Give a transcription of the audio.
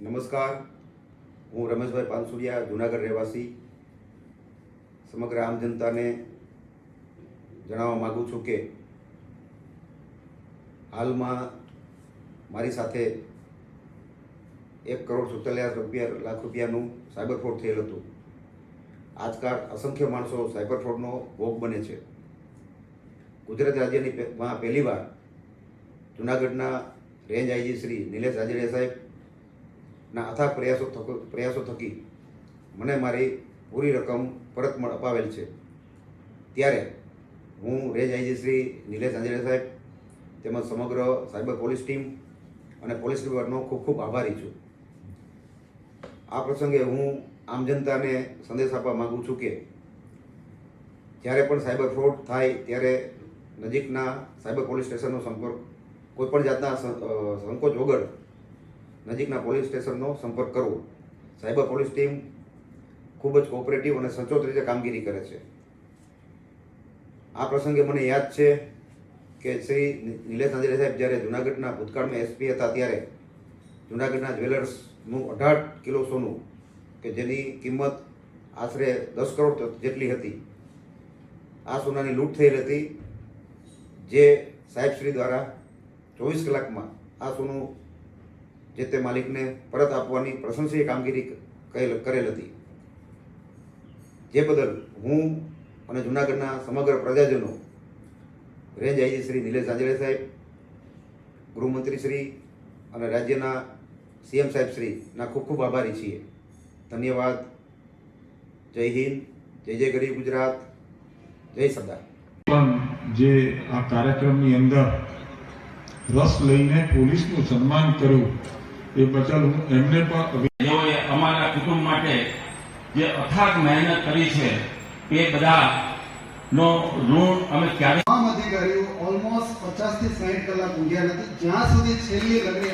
નમસ્કાર. હું રમેશભાઈ પાનસુરિયા, જુનાગઢ રહેવાસી. સમગ્ર આમ જનતાને જણાવવા માગું છું કે હાલમાં મારી સાથે એક કરોડ સુડતાલીસ રૂપિયા, લાખ રૂપિયાનું સાયબર ફ્રોડ થયેલ હતું. આજકાલ અસંખ્ય માણસો સાયબર ફ્રોડનો ભોગ બને છે. ગુજરાત રાજ્યની માં પહેલીવાર જુનાગઢના રેન્જ આઈજી શ્રી નિલેશ રાજડિયા સાહેબ ના, અથાગ પ્રયાસો પ્રયાસો થકી મને મારી પૂરી રકમ પરત મળ, અપાવેલ છે. ત્યારે હું રેન્જ આઈજી શ્રી નિલેશ આંજરે સાહેબ તેમજ સમગ્ર સાયબર પોલીસ ટીમ અને પોલીસ વિભાગનો ખૂબ ખૂબ આભારી છું. આ પ્રસંગે હું આમ જનતાને સંદેશ આપવા માગું છું કે જ્યારે પણ સાયબર ફ્રોડ થાય ત્યારે નજીકના સાયબર પોલીસ સ્ટેશનનો સંપર્ક કોઈપણ જાતના સંકોચ વગર નજીકના પોલીસ સ્ટેશનનો સંપર્ક કરવો. સાયબર પોલીસ ટીમ ખૂબ જ કોઓપરેટિવ અને સચોટ રીતે કામગીરી કરે છે. આ પ્રસંગે મને યાદ છે કે શ્રી નિલેશ આંજરે સાહેબ જ્યારે જુનાગઢના ભૂતકાળમાં એસપી હતા ત્યારે જુનાગઢના જ્વેલર્સનું અઢાર કિલો સોનું, કે જેની કિંમત આશરે દસ કરોડ જેટલી હતી, આ સોનાની લૂંટ થયેલ હતી. જે સાહેબશ્રી દ્વારા ચોવીસ કલાકમાં આ સોનું જે તે માલિકને પરત આપવાની પ્રશંસનીય કામગીરી કરેલ કરેલ હતી. જે બદલ હું અને જુનાગઢના સમગ્ર પ્રજાજનો રેન્જ આઈજી શ્રી નિલેશ આંજળે સાહેબ, ગૃહમંત્રી શ્રી અને રાજ્યના સીએમ સાહેબ શ્રીના ખૂબ ખૂબ આભારી છીએ. ધન્યવાદ. જય હિન્દ. જય જય ગરીબ ગુજરાત. જય સરદાર. પણ જે આ કાર્યક્રમની અંદર રસ લઈને પોલીસનું સન્માન કર્યું એ બદલ હું એમને પણ જેઓએ અમારા કુટુંબ માટે જે અથાગ મહેનત કરી છે એ બધા નો ઋણ અમે ક્યારે તમામ અધિકારીઓ ઓલમોસ્ટ પચાસથી સાહીઠ કલાક ઊંઘ્યા નથી. જ્યાં સુધી છેલ્લી લગડી